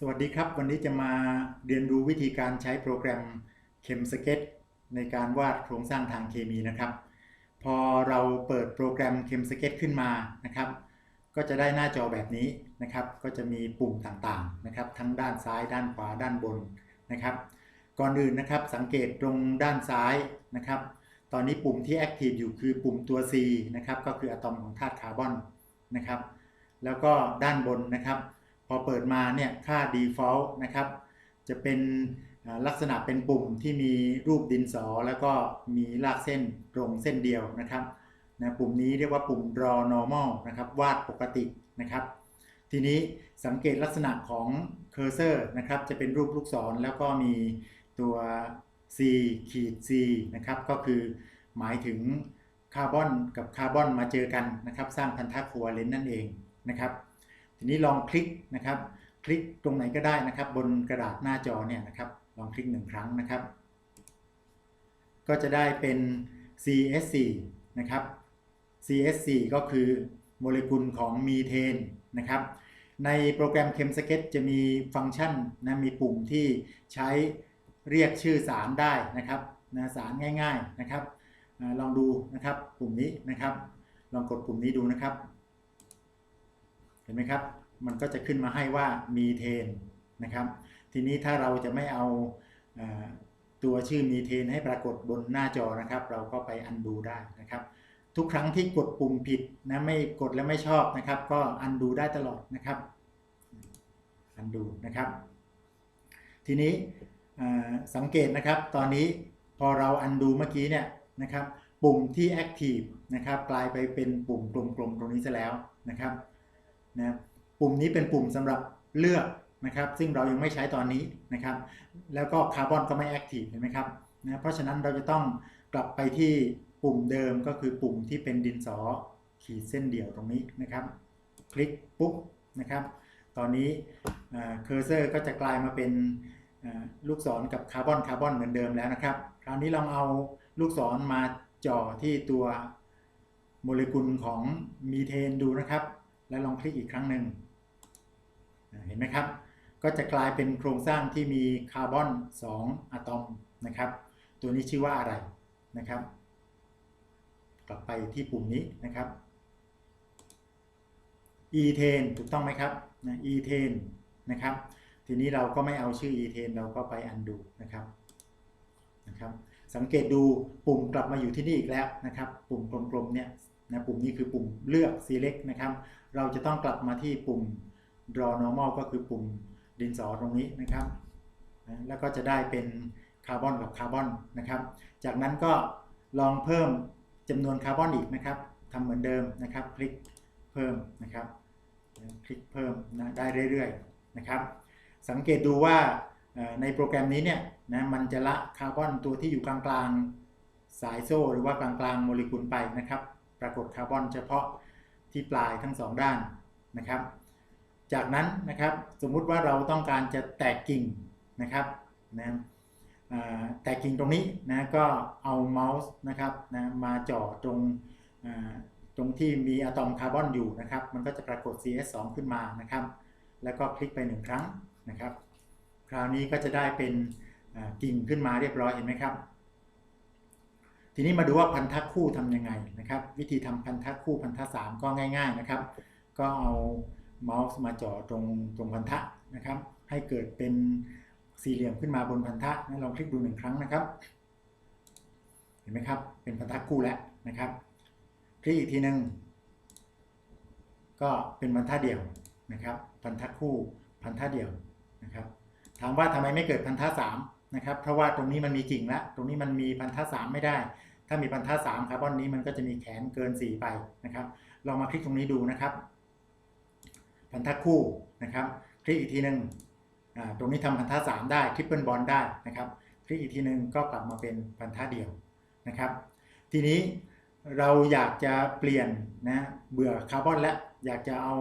สวัสดีครับ วันนี้จะมาเรียนรู้วิธีการใช้โปรแกรม ChemSketch ในการวาดโครงสร้างทางเคมีนะครับ พอเราเปิดโปรแกรม ChemSketch ขึ้นมานะครับ ก็จะได้หน้าจอแบบนี้นะครับ ก็จะมีปุ่มต่างๆนะครับ ทั้งด้านซ้ายด้านขวาด้านบนนะครับ ก่อนอื่นนะครับสังเกตตรงด้านซ้ายนะครับ ตอนนี้ปุ่มที่ Active อยู่คือปุ่มตัว C นะครับก็คืออะตอมของธาตุคาร์บอนนะครับ แล้วก็ด้านบนนะครับ พอเปิดมาเนี่ยค่า default นะครับ จะเป็นลักษณะเป็นปุ่มที่มีรูปดินสอ แล้วก็มีลากเส้นตรงเส้นเดียวนะครับนะปุ่มนี้เรียกว่าปุ่ม draw normal นะครับวาดปกตินะครับ ทีนี้สังเกตลักษณะของ cursor นะครับจะเป็นรูปลูกศรแล้วก็มีตัว C ขีด C นะครับก็คือหมายถึงคาร์บอนกับคาร์บอนมาเจอกันนะครับ สร้างพันธะโควัเลนต์นั่นเองนะครับ ทีนี้ลองคลิกนะครับ คลิกตรงไหนก็ได้นะครับ บนกระดาษหน้าจอเนี่ยนะครับ ลองคลิกหนึ่งครั้งนะครับ ก็จะได้เป็น CS4 นะครับ CS4 ก็คือโมเลกุลของมีเทนนะครับ ในโปรแกรม ChemSketch จะมีฟังก์ชันนะมีปุ่มที่ใช้เรียกชื่อสารได้นะครับนะสารง่าย ๆนะครับลองดูนะครับปุ่มนี้นะครับ ลองกดปุ่มนี้ดูนะครับ ห็นไหมครับ มันก็จะขึ้นมาให้ว่ามีเทนนะครับ ทีนี้ถ้าเราจะไม่เอาตัวชื่อมีเทนให้ปรากฏบนหน้าจอนะครับ เราก็ไปอันดูได้นะครับ ทุกครั้งที่กดปุ่มผิดนะไม่กดแล้วไม่ชอบนะครับ ก็อันดูได้ตลอดนะครับอันดูนะครับ ทีนี้สังเกตนะครับ ตอนนี้พอเราอันดูเมื่อกี้เนี่ยนะครับ ปุ่มที่ Active นะครับ กลายไปเป็นปุ่มกลมๆตรงนี้ซะแล้วนะครับ นะปุ่มนี้เป็นปุ่มสำหรับเลือกนะครับซึ่งเรายังไม่ใช้ตอนนี้นะครับ แล้วก็คาร์บอนก็ไม่แอคทีฟเห็นไหมครับนะเพราะฉะนั้นเราจะต้องกลับไปที่ปุ่มเดิมก็คือปุ่มที่เป็นดินสอขีดเส้นเดี่ยวตรงนี้นะครับ คลิกปุ๊บนะครับ ตอนนี้เคอร์เซอร์ก็จะกลายมาเป็นลูกศรกับคาร์บอนคาร์บอนเหมือนเดิมแล้วนะครับ คราวนี้ลองเอาลูกศรมาจ่อที่ตัวโมเลกุลของมีเทนดูนะครับ แล้วลองคลิกอีกครั้งหนึ่งเห็นไหมครับ ก็จะกลายเป็นโครงสร้างที่มีคาร์บอน 2อะตอมนะครับ ตัวนี้ชื่อว่าอะไรนะครับ กลับไปที่ปุ่มนี้นะครับ e เทนถูกต้องไหมครับนะ e เทนนะครับ ทีนี้เราก็ไม่เอาชื่อ e เทนเราก็ไป undo นะครับนะครับ สังเกตดูปุ่มกลับมาอยู่ที่นี่อีกแล้วนะครับ ปุ่มกลมๆเนี่ย นะปุ่มนี้คือปุ่มเลือก select นะครับ เราจะต้องกลับมาที่ปุ่ม draw normal ก็คือปุ่มดินสอตรงนี้นะครับนะแล้วก็จะได้เป็นคาร์บอนกับคาร์บอนนะครับ จากนั้นก็ลองเพิ่มจำนวนคาร์บอนอีกนะครับทำเหมือนเดิมนะครับ คลิกเพิ่มนะครับ คลิกเพิ่มนะได้เรื่อยๆนะครับ สังเกตดูว่าในโปรแกรมนี้เนี่ยนะมันจะละคาร์บอนตัวที่อยู่กลางๆสายโซ่หรือว่ากลางๆโมเลกุลไปนะครับ ปรากฏคาร์บอนเฉพาะที่ปลายทั้งสองด้านนะครับ จากนั้นนะครับสมมุติว่าเราต้องการจะแตกกิ่งนะครับนะแตกกิ่งตรงนี้นะก็เอาเมาส์นะครับนะมาจ่อตรงตรงที่มีอะตอมคาร์บอนอยู่นะครับ มันก็จะปรากฏ CS2 ขึ้นมานะครับ แล้วก็คลิกไปหนึ่งครั้งนะครับ คราวนี้ก็จะได้เป็นกิ่งขึ้นมาเรียบร้อยเห็นไหมครับ ทีนี้มาดูว่าพันธะคู่ทำยังไงนะครับ วิธีทำพันธะคู่พันธะสามก็ง่ายๆนะครับ ก็เอาเมาส์มาจ่อตรงตรงพันธะนะครับ ให้เกิดเป็นสี่เหลี่ยมขึ้นมาบนพันธะนะลองคลิกดูหนึ่งครั้งนะครับ เห็นไหมครับ เป็นพันธะคู่แล้วนะครับคลิกอีกทีหนึ่งก็เป็นพันธะเดี่ยวนะครับ พันธะคู่พันธะเดี่ยวนะครับ ถามว่าทำไมไม่เกิดพันธะสามนะครับ เพราะว่าตรงนี้มันมีกิ่งแล้ว ตรงนี้มันมีพันธะสามไม่ได้ ถ้ามีพันธะสามคาร์บอนนี้มันก็จะมีแขนเกินสี่ไปนะครับ ลองมาคลิกตรงนี้ดูนะครับ พันธะคู่นะครับ คลิกอีกทีหนึ่งตรงนี้ทำพันธะสามได้ทริปเปิลบอลได้นะครับคลิกอีกทีหนึ่งก็กลับมาเป็นพันธะเดี่ยวนะครับ ทีนี้เราอยากจะเปลี่ยนนะเบื่อคาร์บอนแล้วอยากจะเอา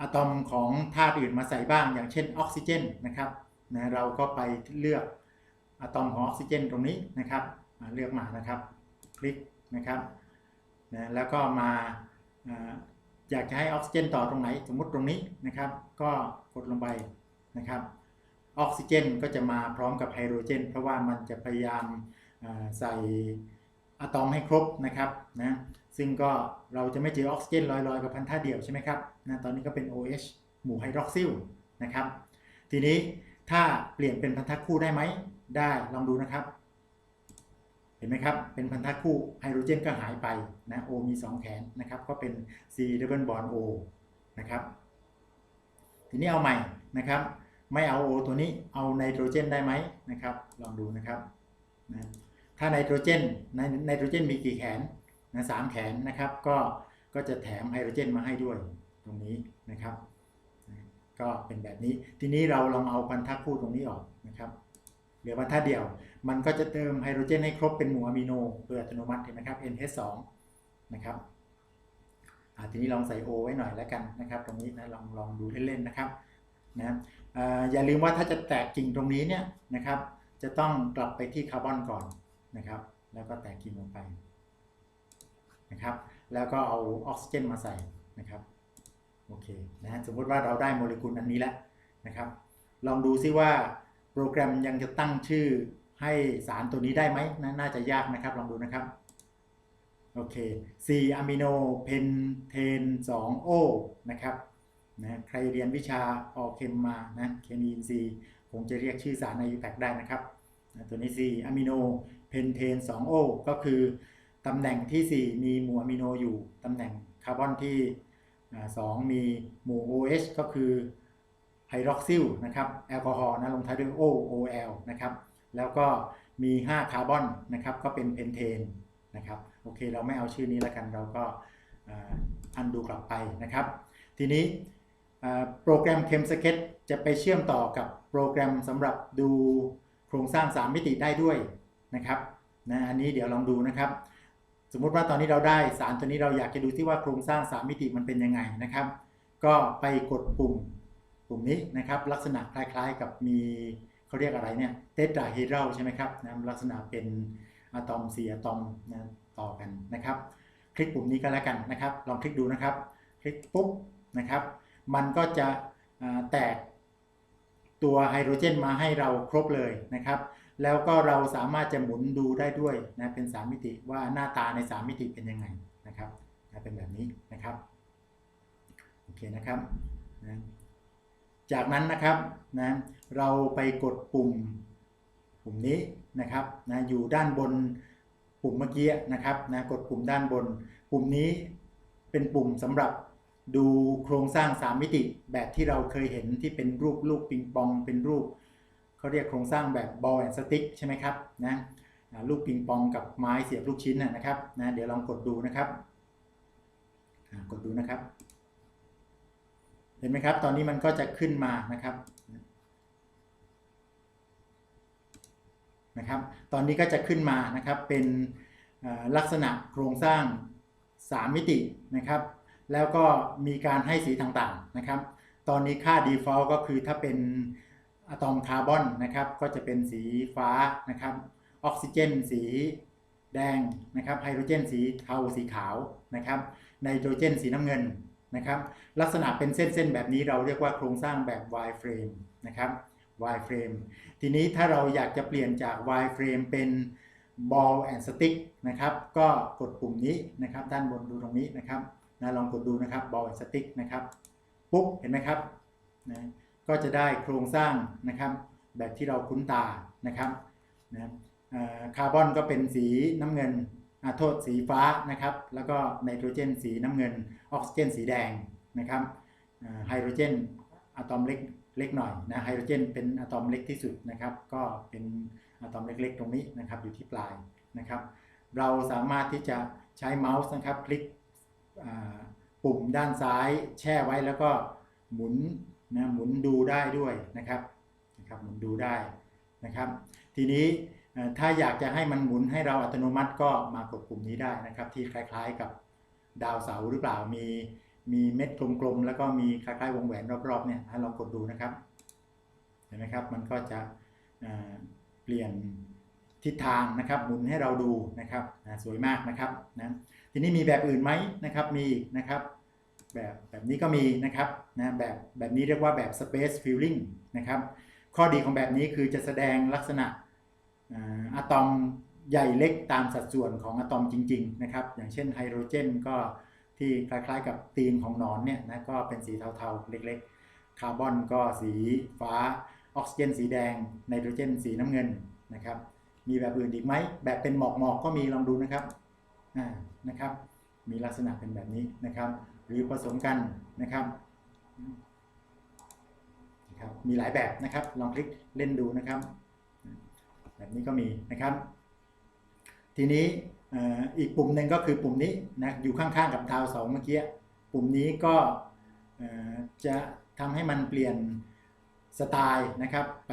อะตอมของธาตุอื่นมาใส่บ้าง อย่างเช่นออกซิเจนนะครับนะเราก็ไปเลือกอะตอมของออกซิเจนตรงนี้นะครับ เลือกมานะครับ คลิกนะครับนะแล้วก็มาอยากจะให้ออกซิเจนต่อตรงไหน สมมติตรงนี้นะครับ ก็กดลงไปนะครับ ออกซิเจนก็จะมาพร้อมกับไฮโดรเจน เพราะว่ามันจะพยายามใส่อะตอมให้ครบนะครับนะซึ่งก็เราจะไม่เจอออกซิเจนลอยๆกับพันธะเดี่ยวใช่ไหมครับนะตอนนี้ก็เป็น OH หมู่ไฮดรอกซิลนะครับ ทีนี้ถ้าเปลี่ยนเป็นพันธะคู่ได้ไหม ได้ลองดูนะครับ เห็นไหมครับ เป็นพันธะคู่ไฮโดรเจนก็หายไปนะ O มี 2 แขนนะครับ ก็เป็น C double bond O นะครับ ทีนี้เอาใหม่นะครับ ไม่เอา O ตัวนี้เอาไนโตรเจนได้ไหมนะครับ ลองดูนะครับนะถ้าไนโตรเจนไนไนโตรเจนมีกี่แขนนะสามแขนนะครับ ก็ก็จะแถมไฮโดรเจนมาให้ด้วยตรงนี้นะครับ ก็เป็นแบบนี้ ทีนี้เราลองเอาพันธะคู่ตรงนี้ออกนะครับ เหลือพันธะเดียว มันก็จะเติมไฮโดรเจนให้ครบเป็นหมู่อะมิโนโดยอัตโนมัติเห็นไหมครับ NH2 นะครับทีนี้ลองใส่ O ไว้หน่อยแล้วกันนะครับ ตรงนี้นะลองลองดูเล่นๆนะครับนะออย่าลืมว่าถ้าจะแตกกิ่งตรงนี้เนี่ยนะครับ จะต้องกลับไปที่คาร์บอนก่อนนะครับ แล้วก็แตกกิ่งลงไปนะครับ แล้วก็เอาออกซิเจนมาใส่นะครับโอเคนะฮะสมมติว่าเราได้โมเลกุลอันนี้แล้วนะครับ ลองดูซิว่าโปรแกรมยังจะตั้งชื่อ ให้สารตัวนี้ได้ไหมนน่าจะยากนะครับ ลองดูนะครับ โอเค4อะมิโนเพนเทน2 O นะครับนะใครเรียนวิชาออเคมมานะเคมีอินทรีย์คงจะเรียกชื่อสารในยูแพคได้นะครับนะตัวนี้4อะมิโนเพนเทน2 O ก็คือตำแหน่งที่ 4 มีหมู่อะมิโนอยู่ตำแหน่งคาร์บอนที่สองมีหมู่ OH ก็คือไฮดรอกซิลนะครับแอลกอฮอล์นะลงท้ายด้วย O OL นะครับ แล้วก็มี 5 คาร์บอนนะครับก็เป็นเพนเทนนะครับโอเคเราไม่เอาชื่อนี้แล้วกันเราก็อันดูกลับไปนะครับ ทีนี้โปรแกรม ChemSket จะไปเชื่อมต่อกับโปรแกรมสำหรับดูโครงสร้าง 3 มิติได้ด้วยนะครับนะอันนี้เดี๋ยวลองดูนะครับ สมมุติว่าตอนนี้เราได้สารตัวนี้เราอยากจะดูที่ว่าโครงสร้าง 3 มิติมันเป็นยังไงนะครับ ก็ไปกดปุ่มปุ่มนี้นะครับ ลักษณะคล้ายๆกับมี เขาเรียกอะไรเนี่ยเทตราเฮดรัลใช่ไหมครับนะลักษณะเป็นอะตอม4อะตอมนะต่อกันนะครับ คลิกปุ่มนี้ก็แล้วกันนะครับ ลองคลิกดูนะครับ คลิกปุ๊บนะครับ มันก็จะแตกตัวไฮโดรเจนมาให้เราครบเลยนะครับ แล้วก็เราสามารถจะหมุนดูได้ด้วยนะเป็น 3 มิติว่าหน้าตาใน 3 มิติเป็นยังไงนะครับนะเป็นแบบนี้นะครับโอเคนะครับนะจากนั้นนะครับนะ เราไปกดปุ่มปุ่มนี้นะครับนะอยู่ด้านบนปุ่มเมื่อกี้นะครับนะกดปุ่มด้านบน ปุ่มนี้เป็นปุ่มสำหรับดูโครงสร้าง 3 มิติแบบที่เราเคยเห็นที่เป็นรูปลูกปิงปอง เป็นรูปเขาเรียกโครงสร้างแบบ ball and stick ใช่ไหมครับนะลูกปิงปองกับไม้เสียบลูกชิ้นนะครับนะเดี๋ยวลองกดดูนะครับกดดูนะครับ เห็นไหมครับ ตอนนี้มันก็จะขึ้นมานะครับ นะครับ ตอนนี้ก็จะขึ้นมานะครับเป็นลักษณะโครงสร้าง 3 มิตินะครับ แล้วก็มีการให้สีต่างๆนะครับ ตอนนี้ค่า default ก็คือถ้าเป็นอะตอมคาร์บอนนะครับ ก็จะเป็นสีฟ้านะครับ ออกซิเจนสีแดงนะครับ ไฮโดรเจนสีเทาสีขาวนะครับ ไนโตรเจนสีน้ำเงินนะครับ ลักษณะเป็นเส้นๆแบบนี้เราเรียกว่าโครงสร้างแบบ Y frame นะครับ Y frame ทีนี้ถ้าเราอยากจะเปลี่ยนจาก Y frame เป็น ball and stick นะครับ ก็กดปุ่มนี้นะครับ ด้านบนดูตรงนี้นะครับนะลองกดดูนะครับ ball and stick นะครับ ปุ๊บ เห็นไหมครับนะก็จะได้โครงสร้างนะครับ แบบที่เราคุ้นตานะครับนะคาร์บอนก็เป็นสีน้ำเงินโทษสีฟ้านะครับ แล้วก็ไนโตรเจนสีน้ำเงิน ออกซิเจนสีแดงนะครับไฮโดรเจนอะตอมเล็ก เล็กหน่อยนะไฮโดรเจนเป็นอะตอมเล็กที่สุดนะครับ ก็เป็นอะตอมเล็กๆ ตรงนี้นะครับอยู่ที่ปลายนะครับ เราสามารถที่จะใช้เมาส์นะครับคลิกปุ่มด้านซ้ายแช่ไว้แล้วก็หมุนนะหมุนดูได้ด้วยนะครับนะครับหมุนดูได้นะครับ ทีนี้ถ้าอยากจะให้มันหมุนให้เราอัตโนมัติก็มากดปุ่มนี้ได้นะครับ ที่คล้ายๆกับดาวเสาหรือเปล่ามี มีเม็ดกลมๆแล้วก็มีคล้ายๆวงแหวนรอบๆเนี่ยลองกดดูนะครับเห็นไหมครับมันก็จะเปลี่ยนทิศทางนะครับหมุนให้เราดูนะครับสวยมากนะครับนะทีนี้มีแบบอื่นไหมนะครับมีนะครับแบบแบบนี้ก็มีนะครับนะแบบแบบนี้เรียกว่าแบบ Space Filling นะครับข้อดีของแบบนี้คือจะแสดงลักษณะอ่าอะตอมใหญ่เล็กตามสัดส่วนของอะตอมจริง ๆ นะครับ อย่างเช่นไฮโดรเจนก็ ที่คล้ายๆ กับตีนของหนอนเนี่ยนะก็เป็นสีเทาๆเล็กๆ คาร์บอนก็สีฟ้า ออกซิเจนสีแดง ไนโตรเจนสีน้ำเงินนะครับ มีแบบอื่นอีกไหม แบบเป็นหมอกๆก็มีลองดูนะครับอ่านะครับ มีลักษณะเป็นแบบนี้นะครับ หรือผสมกันนะครับนะครับ มีหลายแบบนะครับ ลองคลิกเล่นดูนะครับ แบบนี้ก็มีนะครับ ทีนี้ อีกปุ่มหนึ่งก็คือปุ่มนี้นะอยู่ข้างๆกับดาวสองเมื่อกี้ปุ่มนี้ก็จะทำให้มันเปลี่ยนสไตล์นะครับไป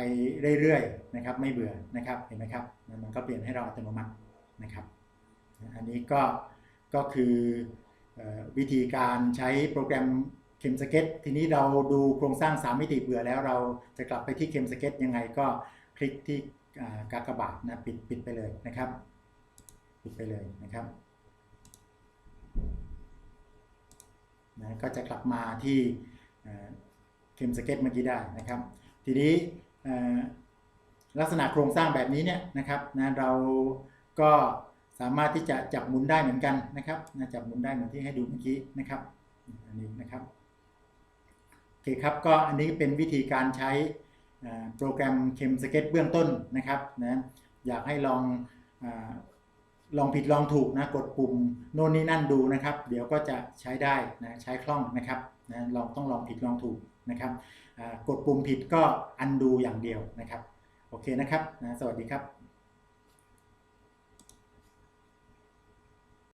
เรื่อยๆนะครับไม่เบื่อนะครับเห็นไหมครับมันก็เปลี่ยนให้เราอัตโนมัตินะครับ อันนี้ก็ก็คืออวิธีการใช้โปรแกรมเคมสเก็ตทีนี้เราดูโครงสร้าง 3 มิติเบื่อแล้วเราจะกลับไปที่เคมสเก็ตยังไงก็คลิกที่อ่ากากบาทนะปิดปิดไปเลยนะครับ ปิดไปเลยนะครับนะก็จะกลับมาที่เคมสเก็ตเมื่อกี้ได้นะครับ ทีนี้ลักษณะโครงสร้างแบบนี้เนี่ยนะครับนะเราก็สามารถที่จะจับหมุนได้เหมือนกันนะครับนะจับหมุนได้เหมือนที่ให้ดูเมื่อกี้นะครับอันนี้นะครับโอเคครับก็อันนี้เป็นวิธีการใช้โปรแกรมเคมสเก็ตเบื้องต้นนะครับนะอยากให้ลองอ ลองผิดลองถูกนะกดปุ่มโน่นนี่นั่นดูนะครับ เดี๋ยวก็จะใช้ได้นะใช้คล่องนะครับนะลองต้องลองผิดลองถูกนะครับกดปุ่มผิดก็อันดูอย่างเดียวนะครับ โอเคนะครับนะสวัสดีครับ